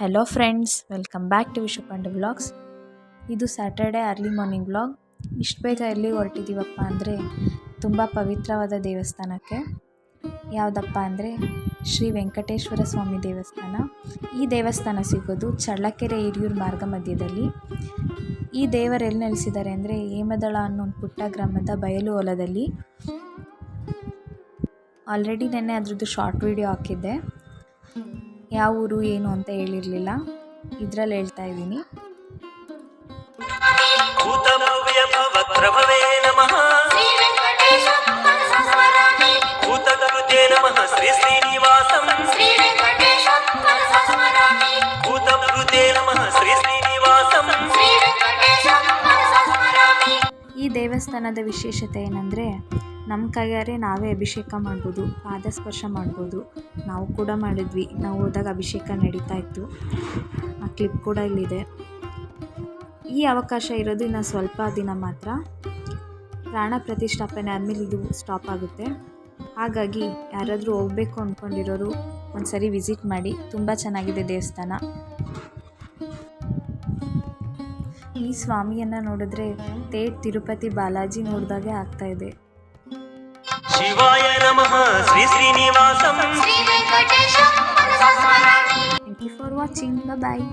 Hello friends welcome back to Vishwapande vlogs ಇದು Saturday early morning vlog ಇಷ್ಟು ಬೇಗ ಎಲ್ಲಿ ಹೊರಟಿದ್ದೀವಪ್ಪ ಅಂದರೆ ತುಂಬ ಪವಿತ್ರವಾದ ದೇವಸ್ಥಾನಕ್ಕೆ. ಯಾವುದಪ್ಪ ಅಂದರೆ ಶ್ರೀ ವೆಂಕಟೇಶ್ವರ ಸ್ವಾಮಿ ದೇವಸ್ಥಾನ. ಈ ದೇವಸ್ಥಾನ ಸಿಗೋದು ಚಳ್ಳಕೆರೆ ಹಿರಿಯೂರು ಮಾರ್ಗ ಮಧ್ಯದಲ್ಲಿ. ಈ ದೇವರು ಎಲ್ಲಿ ನೆಲೆಸಿದ್ದಾರೆ ಅಂದರೆ ಹೇಮದಳ ಅನ್ನೋ ಒಂದು ಪುಟ್ಟ ಗ್ರಾಮದ ಬಯಲು ಹೊಲದಲ್ಲಿ. ಆಲ್ರೆಡಿ ನೆನ್ನೆ ಅದರದ್ದು ಶಾರ್ಟ್ ವಿಡಿಯೋ ಹಾಕಿದ್ದೆ. ಯಾವ ಊರು ಏನು ಅಂತ ಹೇಳಿರಲಿಲ್ಲ ಇದರಲ್ಲಿ ಹೇಳ್ತಾ ಇದ್ದೀನಿ ಭೂತಭವ್ಯ ಭವತ್ರಭವೇ ನಮಃ శ్రీవేంకటేశ మనసస్మరామి ಭೂತಕೃತೆ ನಮಃ ದೇವಸ್ಥಾನದ ವಿಶೇಷತೆ ಏನಂದರೆ ನಮ್ಮ ಕೈಯಾರೆ ನಾವೇ ಅಭಿಷೇಕ ಮಾಡ್ಬೋದು, ಪಾದಸ್ಪರ್ಶ ಮಾಡ್ಬೋದು. ನಾವು ಕೂಡ ಮಾಡಿದ್ವಿ. ನಾವು ಹೋದಾಗ ಅಭಿಷೇಕ ನಡೀತಾ ಇತ್ತು. ಆ ಕ್ಲಿಪ್ ಕೂಡ ಇಲ್ಲಿದೆ. ಈ ಅವಕಾಶ ಇರೋದು ಇನ್ನು ಸ್ವಲ್ಪ ದಿನ ಮಾತ್ರ ಪ್ರಾಣ ಪ್ರತಿಷ್ಠಾಪನೆ ಆದಮೇಲೆ ಇದು ಸ್ಟಾಪ್ ಆಗುತ್ತೆ. ಹಾಗಾಗಿ ಯಾರಾದರೂ ಹೋಗಬೇಕು ಅಂದ್ಕೊಂಡಿರೋರು ಒಂದು ಸರಿ ವಿಸಿಟ್ ಮಾಡಿ. ತುಂಬ ಚೆನ್ನಾಗಿದೆ ದೇವಸ್ಥಾನ. ಈ ಸ್ವಾಮಿಯನ್ನ ನೋಡಿದ್ರೆ ತೇಟ್ ತಿರುಪತಿ ಬಾಲಾಜಿ ನೋಡಿದಾಗೆ ಆಗ್ತಾ ಇದೆ. ಶಿವಾಯ ನಮಃ Shri Srinivasam. Thank you for watching bye